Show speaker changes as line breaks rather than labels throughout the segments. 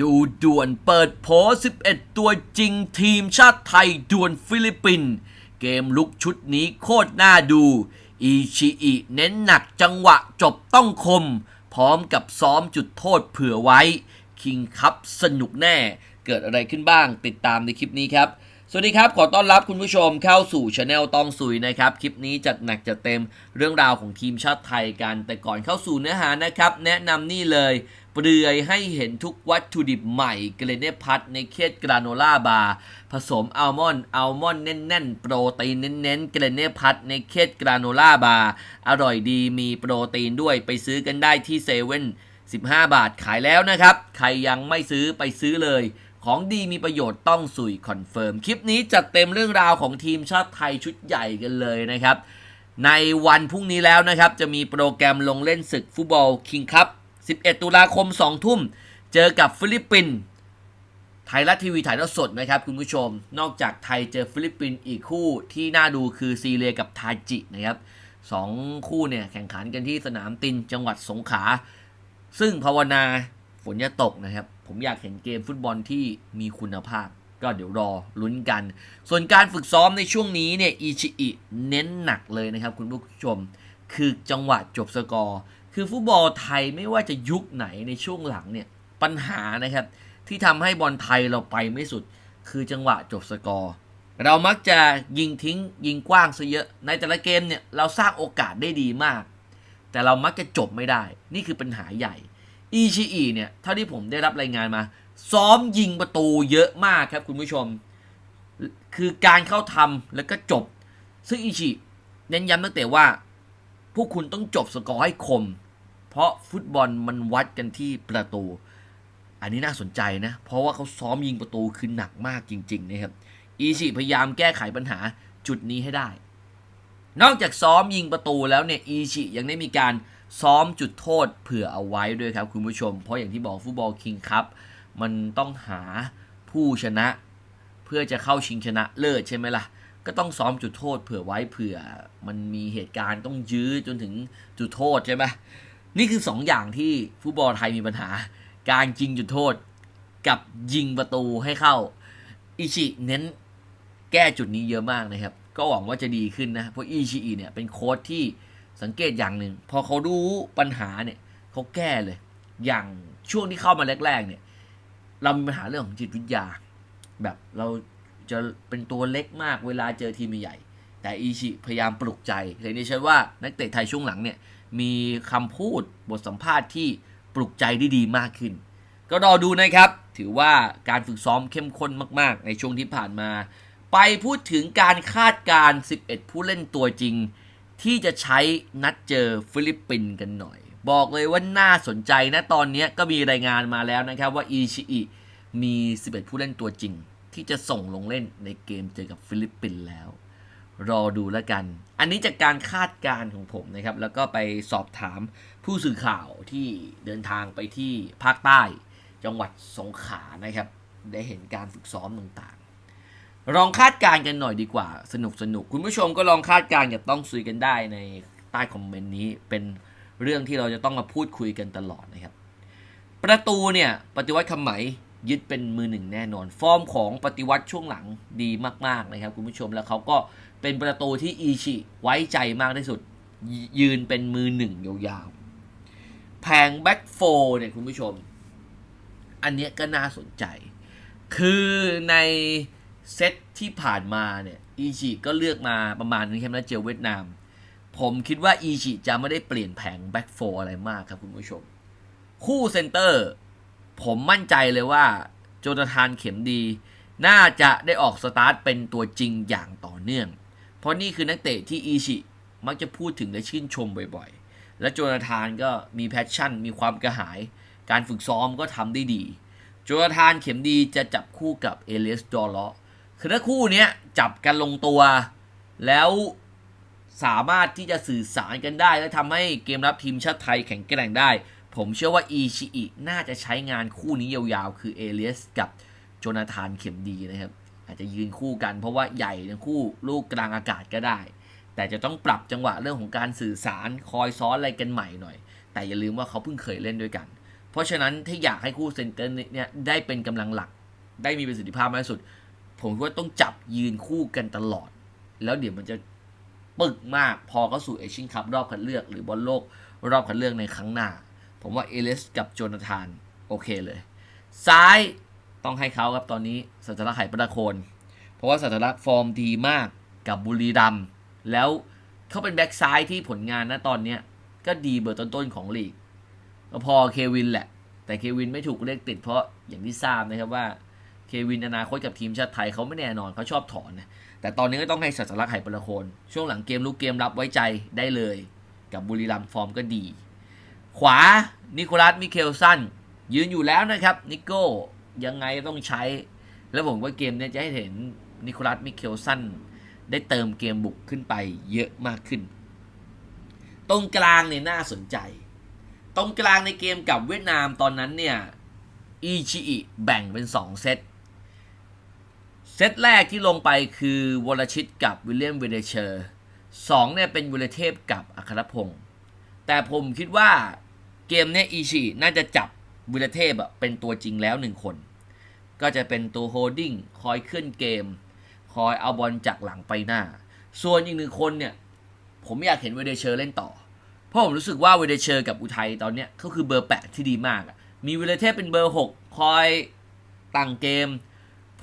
ดูด่วนเปิดโผ11 ตัวจริงทีมชาติไทยด่วนฟิลิปปินส์เกมลุกชุดนี้โคตรน่าดู อีชิอิเน้นหนักจังหวะจบต้องคม พร้อมกับซ้อมจุดโทษเผื่อไว้ คิงคัพสนุกแน่ เกิดอะไรขึ้นบ้างติดตามในคลิปนี้ครับ สวัสดีครับ ขอต้อนรับคุณผู้ชมเข้าสู่ช anel ตองสุยนะครับ คลิปนี้จัดหนักจัดเต็มเรื่องราวของทีมชาติไทยกัน แต่ก่อนเข้าสู่เนื้อหานะครับ แนะนำนี่เลย เปลือยให้เห็นทุกวัตถุดิบใหม่เกรเนพัทในเคสกราโนล่าบาร์ผสมอัลมอนด์อัลมอนด์แน่นๆ โปรตีนเน้นๆเกรเนพัทในเคสกราโนล่าบาร์อร่อยดีมีโปรตีนด้วยไปซื้อกันได้ที่เซเว่น15 บาทขายแล้วนะครับ ใครยังไม่ซื้อไปซื้อเลย ของดีมีประโยชน์ต้องสุยคอนเฟิร์ม คลิปนี้จัดเต็มเรื่องราวของทีมชาติไทยชุดใหญ่กันเลยนะครับ ในวันพรุ่งนี้แล้วนะครับ จะมีโปรแกรมลงเล่นศึกฟุตบอลคิงคัพ 11 ตุลาคม 2 ทุ่ม เจอกับฟิลิปปินส์ไทยรัฐทีวีถ่ายทอดสดนะครับคุณผู้ชม นอกจากไทยเจอฟิลิปปินส์อีกคู่ที่น่าดูคือซีเรียกับทาจินะครับสองคู่เนี่ยแข่งขันกันที่สนามตินจังหวัดสงขลาซึ่งภาวนาฝนจะตกนะครับ ผมอยากเห็นเกมฟุตบอลที่มีคุณภาพ ก็เดี๋ยวรอลุ้นกัน ส่วนการฝึกซ้อมในช่วงนี้เนี่ยอิชิอิเน้นหนักเลยนะครับคุณผู้ชม คือจังหวะจบสกอร์ คือฟุตบอลไทยไม่ว่าจะยุคไหนในช่วงหลังเนี่ยปัญหานะครับที่ทำให้บอลไทยเราไปไม่สุด คือจังหวะจบสกอร์ เรามักจะยิงทิ้งยิงกว้างซะเยอะ ในแต่ละเกมเนี่ยเราสร้างโอกาสได้ดีมาก แต่เรามักจะจบไม่ได้ นี่คือปัญหาใหญ่อีชีอีเนี่ยเท่าที่ผมได้รับรายงานมา ซ้อมยิงประตูเยอะมากครับคุณผู้ชม คือการเข้าทำแล้วก็จบ ซึ่งอีชิเน้นย้ำตั้งแต่ว่า พวกคุณต้องจบสกอร์ให้คม เพราะฟุตบอลมันวัดกันที่ประตู อันนี้น่าสนใจนะ เพราะว่าเขาซ้อมยิงประตูคือหนักมากจริงๆนะครับอีชิพยายามแก้ไขปัญหาจุดนี้ให้ได้ นอกจากซ้อมยิงประตูแล้วเนี่ยอีชิยังได้มีการซ้อมจุดโทษเผื่อเอาไว้ด้วยครับคุณผู้ชม เพราะอย่างที่บอกฟุตบอลคิงคัพมันต้องหาผู้ชนะ เพื่อจะเข้าชิงชนะเลิศใช่ไหมล่ะ ก็ต้องซ้อมจุดโทษเผื่อไว้เผื่อ มันมีเหตุการณ์ต้องยื้อจนถึงจุดโทษใช่ไหม นี่คือสองอย่างที่ฟุตบอลไทยมีปัญหา การยิงจุดโทษ กับยิงประตูให้เข้า อิชิเน้นแก้จุดนี้เยอะมากนะครับ ก็หวังว่าจะดีขึ้นนะ เพราะอิชิอิเนี่ยเป็นโค้ชที่สังเกตอย่างหนึ่ง พอเขารู้ปัญหาเนี่ยเขาแก้เลย อย่างช่วงที่เข้ามาแรกๆเนี่ย เรามีปัญหาเรื่องของจิตวิทยา แบบเราจะเป็นตัวเล็กมากเวลาเจอทีมใหญ่ แต่อิชิพยายามปลุกใจเลยนี่ฉันว่านักเตะไทยช่วงหลังเนี่ย มีคำพูดบทสัมภาษณ์ที่ปลุกใจได้ดีมากขึ้น ก็รอดูนะครับ ถือว่าการฝึกซ้อมเข้มข้นมาก ๆ ในช่วงที่ผ่านมา ไปพูดถึงการคาดการ 11 ผู้เล่นตัวจริง ที่จะใช้นัดเจอฟิลิปปินส์กันหน่อย บอกเลยว่าน่าสนใจนะตอนนี้ก็มีรายงานมาแล้วนะครับว่าอีชิอิมี 11 ผู้เล่นตัวจริง ที่จะส่งลงเล่นในเกมเจอกับฟิลิปปินส์แล้ว รอดูแล้วกัน อันนี้จากการคาดการณ์ของผมนะครับ แล้วก็ไปสอบถามผู้สื่อข่าวที่เดินทางไปที่ภาคใต้ จังหวัดสงขลานะครับ ได้เห็นการฝึกซ้อมต่างๆ ลองคาดการณ์กันหน่อยดีกว่า สนุกสนุกคุณผู้ชมก็ลองคาดการณ์กับต้องซุยกันได้ในใต้คอมเมนต์นี้เป็นเรื่องที่เราจะต้องมาพูดคุยกันตลอดนะครับ ประตูเนี่ยปฏิวัติคำไหมยึดเป็นมือหนึ่งแน่นอน ฟอร์มของปฏิวัติช่วงหลังดีมากๆนะครับคุณผู้ชมแล้วเขาก็ เป็นประตูที่อีชิไว้ใจมากที่สุด ยืนเป็นมือหนึ่งยาวๆ แผงแบ็กโฟเนี่ยคุณผู้ชม อันนี้ก็น่าสนใจ คือในเซตที่ผ่านมาเนี่ยอีชิก็เลือกมาประมาณนี้ครับนเจอเวียดนาม ผมคิดว่าอีชิจะไม่ได้เปลี่ยนแผงแบ็กโฟอะไรมากครับคุณผู้ชม คู่เซนเตอร์ ผมมั่นใจเลยว่าโจนาธานเข็มดี น่าจะได้ออกสตาร์ทเป็นตัวจริงอย่างต่อเนื่อง เพราะนี่คือนักเตะที่อีชิมักจะพูดถึงและชื่นชมบ่อยๆ และโจนาธานก็มีแพชชั่น มีความกระหาย การฝึกซ้อมก็ทำได้ดี โจนาธานเข็มดีจะจับคู่กับเอเลสดอลเลาะคือถ้าคู่นี้จับกันลงตัว แล้วสามารถที่จะสื่อสารกันได้ และทำให้เกมรับทีมชาติไทยแข็งแกร่งได้ ผมเชื่อว่าอีชิอิน่าจะใช้งานคู่นี้ยาวๆ คือเอเลียสกับโจนาธานเข็มดีนะครับ อาจจะยืนคู่กัน เพราะว่าใหญ่ทั้งคู่ลูกกลางอากาศก็ได้ แต่จะต้องปรับจังหวะเรื่องของการสื่อสารคอยซ้อนอะไรกันใหม่หน่อย แต่อย่าลืมว่าเขาเพิ่งเคยเล่นด้วยกัน เพราะฉะนั้นถ้าอยากให้คู่เซนเตอร์เนี่ยได้เป็นกำลังหลัก ได้มีประสิทธิภาพมากที่สุด ผมว่าต้องจับยืนคู่กันตลอด แล้วเดี๋ยวมันจะปึกมากพอเข้าสู่เอเชียนคัพรอบคัดเลือกหรือบอลโลกรอบคัดเลือกในครั้งหน้า ผมว่าเอเลสกับโจนาธานโอเคเลย ซ้าย ต้องให้เขาครับตอนนี้สัตลักษณ์ประโคนเพราะว่าสัตลักษณ์ฟอร์มดีมากกับบุรีรัมแล้วเขาเป็นแบ็กซ้ายที่ผลงานณตอนเนี้ยก็ดีเบอร์ต้นๆของลีกก็พอเควินแหละ แต่เควินไม่ถูกเรียกติดเพราะอย่างที่ทราบนะครับว่าเควินอนาคตกับทีมชาติไทยเขาไม่แน่นอนเขาชอบถอนนะแต่ตอนนี้ก็ต้องให้สัตลักษณ์ประโคนช่วงหลังเกมลุกเกมรับไว้ใจได้เลย กับบุรีรัมฟอร์มก็ดี ขวานิโคลัสมิเคลสันยืนอยู่แล้วนะครับนิโก้ ยังไงต้องใช้ แล้วผมว่าเกมเนี้ยจะให้เห็นนิโคลัสมิเคลสันได้เติมเกมบุกขึ้นไปเยอะมากขึ้น ตรงกลางเนี่ยน่าสนใจ ตรงกลางในเกมกับเวียดนามตอนนั้นเนี่ยอีชิอิแบ่งเป็น 2 เซต เซตแรกที่ลงไปคือวรชิตกับวิลเลียมเวเดเชอร์สองเนี่ยเป็นวิลเทพกับอัครพงศ์แต่ผมคิดว่าเกมเนี้ยอีชิน่าจะจับ วิลเทพอะเป็นตัวจริงแล้วหนึ่งคน ก็จะเป็นตัวโฮดดิ้งคอยขึ้นเกม คอยเอาบอลจากหลังไปหน้า ส่วนอีกหนึ่งคนเนี่ย ผมอยากเห็นเวเดเชอร์เล่นต่อ เพราะผมรู้สึกว่าเวเดเชอร์กับอุทัยตอนเนี้ยก็คือเบอร์แปดที่ดีมากมีวิลเทพเป็นเบอร์หกคอยตั้งเกม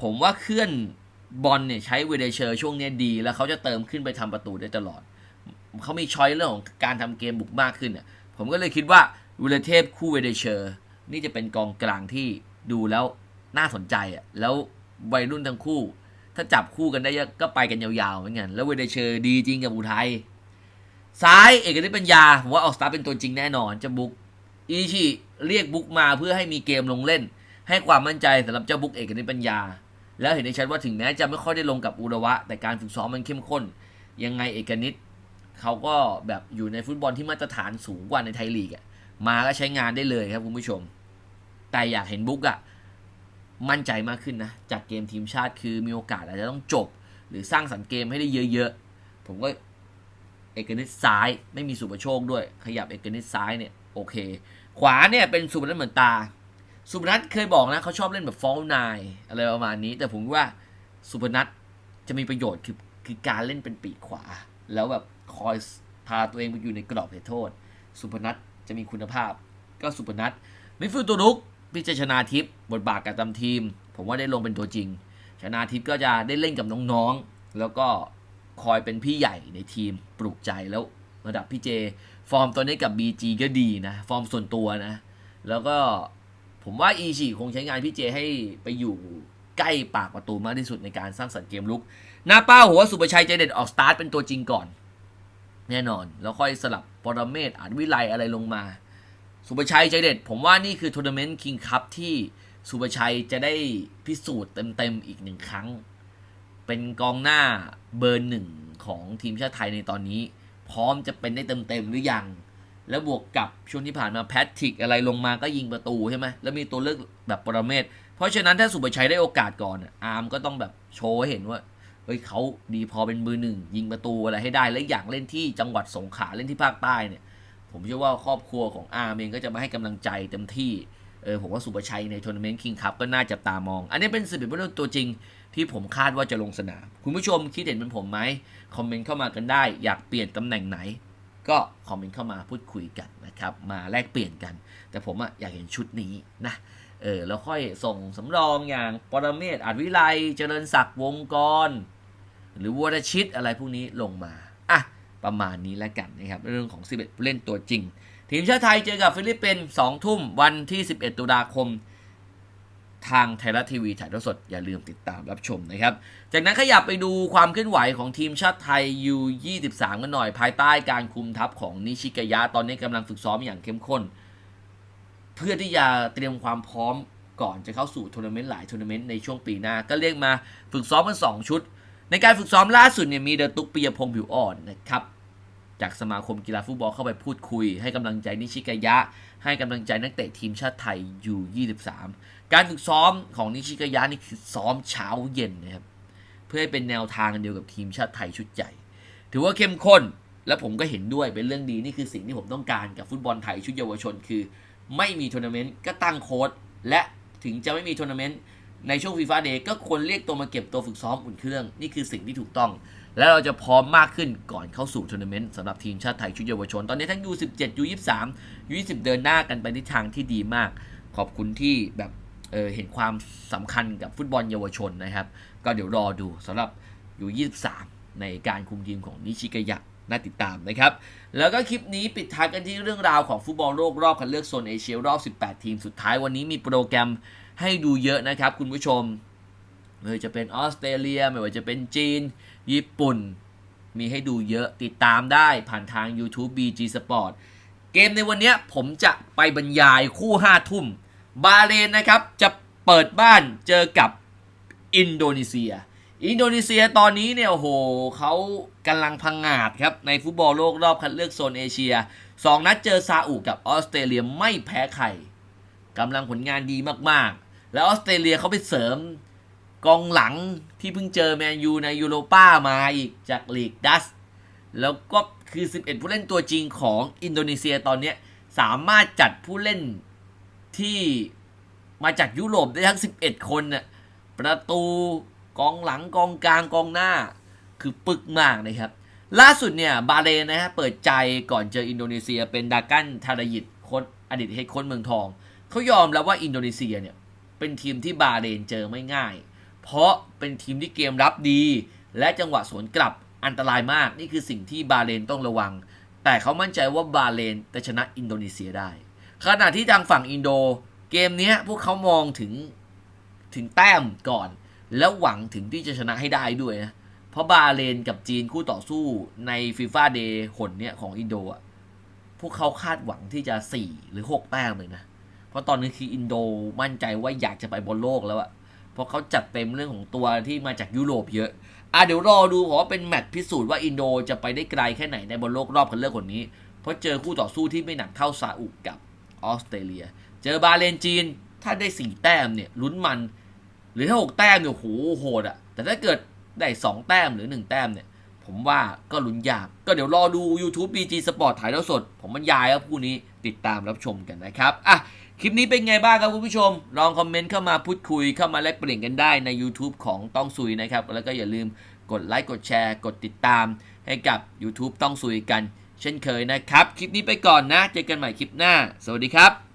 ผมว่าเคลื่อนบอลเนี่ยใช้เวเดเชอร์ช่วงเนี้ยดีแล้วเขาจะเติมขึ้นไปทำประตูได้ตลอด เขามีช้อยเรื่องของการทำเกมบุกมากขึ้นอะผมก็เลยคิดว่าวิลเทพคู่เวเดเชอร์ นี่จะเป็นกองกลางที่ดูแล้วน่าสนใจอะแล้ววัยรุ่นทั้งคู่ ถ้าจับคู่กันได้ก็ไปกันยาวๆเหมือนกันแล้วเวเดเชอร์ดีจริงกับอุทัยซ้ายเอกนิตปัญญาผมว่าออกสตาร์ทเป็นตัวจริงแน่นอนจะบุกอีชิเรียกบุกมาเพื่อให้มีเกมลงเล่น ให้ความมั่นใจสำหรับเจ้าบุกเอกนิตปัญญา แล้วเห็นได้ชัดว่าถึงแม้จะไม่ค่อยได้ลงกับอุระวะ แต่การฝึกซ้อมมันเข้มข้น ยังไงเอกนิตเขาก็แบบอยู่ในฟุตบอลที่มาตรฐานสูงกว่าในไทยลีกอะมาก็ใช้งานได้เลยครับคุณผู้ชม แต่อยากเห็นบุ๊กอะมั่นใจมากขึ้นนะ จากเกมทีมชาติคือมีโอกาสอาจจะต้องจบ หรือสร้างสรรค์เกมให้ได้เยอะๆ ผมก็เอกนิตซ้ายไม่มีสุประโชคด้วย ขยับเอกนิตซ้ายเนี่ยโอเค ขวาเนี่ยเป็นสุพนัทเหมือนตา สุพนัทเคยบอกนะเขาชอบเล่นแบบฟอลนายอะไรประมาณนี้ แต่ผมว่าสุพนัทจะมีประโยชน์คือคือการเล่นเป็นปีกขวา แล้วแบบคอยพาตัวเองไปอยู่ในกรอบเขตโทษ สุพนัทจะมีคุณภาพ ก็สุพนัทมิดฟิลด์ตัวลุก พิจชนาทิพย์บทบาทกับตาทีม ผมว่าได้ลงเป็นตัวจริง ชนาทิพย์ก็จะได้เล่นกับน้องๆ แล้วก็คอยเป็นพี่ใหญ่ในทีมปลุกใจแล้วระดับพี่เจ ฟอร์มตัวนี้กับ BG ก็ดีนะ ฟอร์มส่วนตัวนะ แล้วก็ผมว่าอีชีคงใช้งานพี่เจให้ไปอยู่ใกล้ปากประตูมากที่สุดในการสร้างสรรค์เกมลุก หน้าเป้าหัวสุประชัยใจเด็ดออกสตาร์ทเป็นตัวจริงก่อน แน่นอน แล้วค่อยสลับปรเมศอาจวิไลอะไรลงมา สุประชัยใจเด็ด ผมว่านี่คือทัวร์นาเมนต์คิงคัพที่สุประชัยจะได้พิสูจน์เต็มๆอีกหนึ่งครั้ง เป็นกองหน้าเบอร์หนึ่งของทีมชาติไทยในตอนนี้ พร้อมจะเป็นได้เต็มๆหรือยัง แล้วบวกกับช่วงที่ผ่านมาแพทริกอะไรลงมาก็ยิงประตูใช่ไหมแล้วมีตัวเลือกแบบปรเมศเพราะฉะนั้นถ้าสุประชัยได้โอกาสก่อนอะอาร์มก็ต้องแบบโชว์ให้เห็นว่าเฮ้ยเขาดีพอเป็นมือหนึ่งยิงประตูอะไรให้ได้และอย่างเล่นที่จังหวัดสงขลาเล่นที่ภาคใต้เนี่ย ผมเชื่อว่าครอบครัวของอาร์มเองก็จะมาให้กำลังใจเต็มที่เออผมว่าสุประชัยในทัวร์นาเมนต์คิงคัพก็น่าจับตามอง อันนี้เป็นสิบเอ็ดผู้เล่นตัวจริงที่ผมคาดว่าจะลงสนาม คุณผู้ชมคิดเห็นเป็นผมไหมคอมเมนต์เข้ามากันได้ อยากเปลี่ยนตำแหน่งไหน ก็คอมเมนต์เข้ามาพูดคุยกันนะครับ มาแลกเปลี่ยนกัน แต่ผมอะอยากเห็นชุดนี้นะเออแล้วค่อยส่งสำรองอย่างปรเมศอาจวิไลเจริญศักดิ์วงกร หรือวรชิตอะไรพวกนี้ลงมา ประมาณนี้แล้วกันนะครับเรื่องของ 11 ผู้เล่นตัวจริง ทีมชาติไทยเจอกับฟิลิปปินส์2ทุ่มวันที่ 11 ตุลาคม ทางไทยรัฐทีวีถ่ายทอดสดอย่าลืมติดตามรับชมนะครับ จากนั้นขยับไปดูความเคลื่อนไหวของทีมชาติไทย U23 กันหน่อย ภายใต้การคุมทัพของนิชิกายะตอนนี้กำลังฝึกซ้อมอย่างเข้มข้น เพื่อที่จะเตรียมความพร้อมก่อนจะเข้าสู่ทัวร์นาเมนต์หลายทัวร์นาเมนต์ในช่วงปีหน้าก็เรียกมาฝึกซ้อมกัน2ชุด ในการฝึกซ้อมล่าสุดเนี่ยมีเดอตุกปิยพงศ์ผิวอ่อนนะครับจากสมาคมกีฬาฟุตบอลเข้าไปพูดคุย ให้กำลังใจนิชิกายะ ให้กำลังใจนักเตะทีมชาติไทยอยู่ 23 การฝึกซ้อมของนิชิกายะนี่คือซ้อมเช้าเย็นนะครับเพื่อให้เป็นแนวทางเดียวกับทีมชาติไทยชุดใหญ่ถือว่าเข้มข้นและผมก็เห็นด้วยเป็นเรื่องดีนี่คือสิ่งที่ผมต้องการกับฟุตบอลไทยชุดเยาวชนคือ ไม่มีทัวร์นาเมนต์ก็ตั้งโค้ดและถึงจะไม่มีทัวร์นาเมนต์ ในช่วงฟีฟ่าเดย์ก็ควรเรียกตัวมาเก็บตัวฝึกซ้อมอุ่นเครื่อง นี่คือสิ่งที่ถูกต้อง และเราจะพร้อมมากขึ้นก่อนเข้าสู่ทัวร์นาเมนต์สำหรับทีมชาติไทยชุดเยาวชน ตอนนี้ทั้ง U17 U23 U20 เดินหน้ากันไปในทางที่ดีมาก ขอบคุณที่แบบเเห็นความสำคัญกับฟุตบอลเยาวชนนะครับ ก็เดี๋ยวรอดูสำหรับ U23 ในการคุมทีมของนิชิกายะน่าติดตามนะครับ แล้วก็คลิปนี้ปิดท้ายกันที่เรื่องราวของฟุตบอลโลกรอบคัดเลือกโซนเอเชียรอบ 18 ทีมสุดท้ายวันนี้มีโปรแกรม ให้ดูเยอะนะครับคุณผู้ชมไม่ว่าจะเป็นออสเตรเลียไม่ว่าจะเป็นจีน ญี่ปุ่น มีให้ดูเยอะติดตามได้ผ่านทาง YouTube BG Sport เกมในวันนี้ผมจะไปบรรยายคู่5ทุ่ม บาเลนนะครับจะเปิดบ้านเจอกับอินโดนีเซีย อินโดนีเซียตอนนี้เนี่ยโอ้โหเขากำลังพังงาดครับ ในฟุตบอลโลกรอบคัดเลือกโซนเอเชีย 2 นัดเจอซาอุกับออสเตรเลียไม่แพ้ใครกำลังผลงานดีมากๆ แล้วออสเตรเลียเขาไปเสริมกองหลังที่เพิ่งเจอแมนยูในยูโรป้ามาอีกจากลีกดัส แล้วก็คือ 11 ผู้เล่นตัวจริงของอินโดนีเซียตอนนี้สามารถจัดผู้เล่นที่มาจากยุโรปได้ทั้ง 11 คนน่ะประตูกองหลังกองกลางกองหน้า คือปึกมากนะครับ ล่าสุดเนี่ยบาเลนนะฮะเปิดใจก่อนเจออินโดนีเซียเป็นดากันทารายิตโค้ชอดีตเฮดโค้ชเมืองทอง เขายอมแล้วว่าอินโดนีเซียเนี่ย เป็นทีมที่บาเลนเจอไม่ง่าย เพราะเป็นทีมที่เกมรับดี และจังหวะสวนกลับอันตรายมาก นี่คือสิ่งที่บาเลนต้องระวัง แต่เขามั่นใจว่าบาเลนจะชนะอินโดนีเซียได้ ขณะที่ทางฝั่งอินโด เกมนี้พวกเขามองถึงถึงแต้มก่อน แล้วหวังถึงที่จะชนะให้ได้ด้วยนะเพราะบาเลนกับจีนคู่ต่อสู้ในฟีฟ่าเดย์หนเนี่ยของอินโดอะพวกเขาคาดหวังที่จะ 4 หรือ 6 แต้มเลยนะ เพราะตอนนี้คืออินโดมั่นใจว่าอยากจะไปบอลโลกแล้วอะเพราะเขาจัดเต็มเรื่องของตัวที่มาจากยุโรปเยอะอะเดี๋ยวรอดูขอเป็นแมตช์พิสูจน์ว่าอินโดจะไปได้ไกลแค่ไหนในบอลโลกรอบคัดเลือกคนนี้ เพราะเจอคู่ต่อสู้ที่ไม่หนักเท่าซาอุกับออสเตรเลีย เจอบาเลนจีนถ้าได้4แต้มเนี่ยลุ้นมัน หรือถ้า6แต้มเนี่ยโหโหดอะแต่ถ้าเกิดได้2แต้มหรือ1แต้มเนี่ย ผมว่าก็ลุ้นยาก ก็เดี๋ยวรอดู YouTube BG Sport ถ่ายแล้วสด ผมบรรยายครับคู่นี้ติดตามรับชมกันนะครับอะ คลิปนี้เป็นไงบ้างครับคุณผู้ชม ลองคอมเมนต์เข้ามาพูดคุยเข้ามาแลกเปลี่ยนกันได้ใน YouTube ของต้องซุยนะครับ แล้วก็อย่าลืมกดไลค์กดแชร์ กดติดตาม ให้กับ YouTube ต้องซุยกัน เช่นเคยนะครับ คลิปนี้ไปก่อนนะ เจอกันใหม่คลิปหน้า สวัสดีครับ